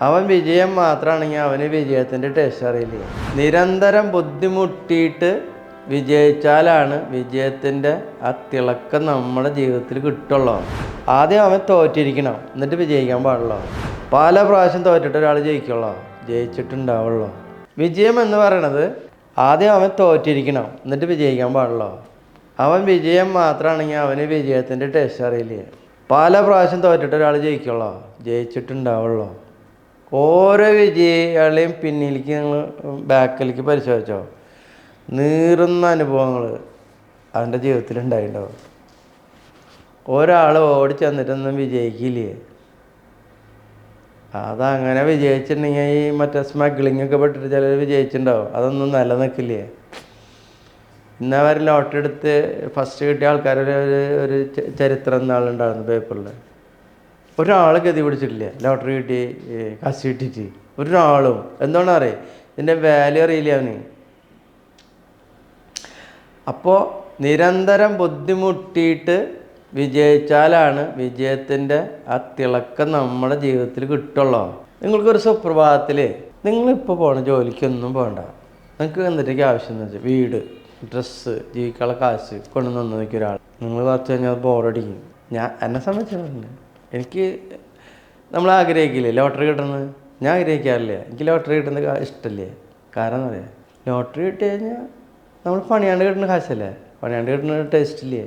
അവൻ വിജയം മാത്രമാണെങ്കിൽ അവന് വിജയത്തിന്റെ ടേസ്റ്റ് അറിയില്ല? നിരന്തരം ബുദ്ധിമുട്ടിയിട്ട് വിജയിച്ചാലാണ് വിജയത്തിന്റെ ആ തിളക്കം നമ്മുടെ ജീവിതത്തിൽ കിട്ടുള്ളൂ. ആദ്യം അവൻ തോറ്റിരിക്കണം എന്നിട്ട് വിജയിക്കാൻ പാടുള്ളൂ. പല പ്രാവശ്യം തോറ്റിട്ട് ഒരാൾ ജയിക്കുള്ളൂ ജയിച്ചിട്ടുണ്ടാവുള്ളൂ. വിജയം എന്ന് പറയണത് ആദ്യം അവൻ തോറ്റിരിക്കണം എന്നിട്ട് വിജയിക്കാൻ പാടുള്ളൂ. അവൻ വിജയം മാത്രമാണെങ്കിൽ അവന് വിജയത്തിന്റെ ടേസ്റ്റ് അറിയില്ല? പല പ്രാവശ്യം തോറ്റിട്ട് ഒരാൾ ജയിക്കുള്ളൂ ജയിച്ചിട്ടുണ്ടാവുള്ളൂ. ഓരോ വിജയികളെയും പിന്നിലേക്ക് നിങ്ങൾ ബാക്കിലേക്ക് പരിശോധിച്ചോ? നീറുന്ന അനുഭവങ്ങൾ അവന്റെ ജീവിതത്തിൽ ഉണ്ടായിട്ടുണ്ടാവും. ഒരാൾ ഓടി ചെന്നിട്ടൊന്നും വിജയിക്കില്ലേ? അതങ്ങനെ വിജയിച്ചിട്ടുണ്ടെങ്കിൽ ഈ മറ്റേ സ്മഗ്ലിംഗ് ഒക്കെ പെട്ടിട്ട് ചിലർ വിജയിച്ചിട്ടുണ്ടാവും. അതൊന്നും നിലനിൽക്കില്ലേ? ഇന്നവർ വരെ ലോട്ടറി എടുത്ത് ഫസ്റ്റ് കിട്ടിയ ആൾക്കാരുടെ ഒരു ഒരു ചരിത്രം എന്നാളുണ്ടായിരുന്നു പേപ്പറിൽ ഒരാൾ ഗതി പിടിച്ചിട്ടില്ല. ലോട്ടറി കിട്ടി കാശ് കിട്ടിയിട്ട്. ഒരാളും. എന്താണ് അറിയേ? ഇതിന്റെ വാല്യൂ അറിയില്ല അവന്? അപ്പോൾ നിരന്തരം ബുദ്ധിമുട്ടിയിട്ട് വിജയിച്ചാലാണ് വിജയത്തിന്റെ ആ തിളക്കം നമ്മുടെ ജീവിതത്തിൽ കിട്ടുള്ളൂ. നിങ്ങൾക്കൊരു സുപ്രഭാതത്തിൽ നിങ്ങളിപ്പോൾ പോണ ജോലിക്കൊന്നും പോകണ്ട നിങ്ങൾക്ക് എന്തിട്ടേക്ക് ആവശ്യം എന്ന് വെച്ചാൽ വീട് ഡ്രസ്സ് ജീവിക്കാനുള്ള കാശ് കൊണ്ടുവന്ന് നിൽക്കൊരാൾ നിങ്ങൾ കുറച്ച് കഴിഞ്ഞാൽ ബോറടിക്കും ഞാൻ എന്നെ സംബന്ധിച്ചിട്ടുണ്ട് എനിക്ക് നമ്മൾ ആഗ്രഹിക്കില്ലേ? ലോട്ടറി കിട്ടുന്നത്? ഞാൻ ആഗ്രഹിക്കാറില്ല. എനിക്ക് ലോട്ടറി കിട്ടുന്നത് ഇഷ്ടമല്ലേ കാരണം എന്താ ലോട്ടറി കിട്ടി കഴിഞ്ഞാൽ നമ്മൾ പണിയാണ്ട് കിട്ടുന്ന കാശല്ലേ? പണിയാണ്ട് കിട്ടുന്ന ടേസ്റ്റ് ഇല്ലേ?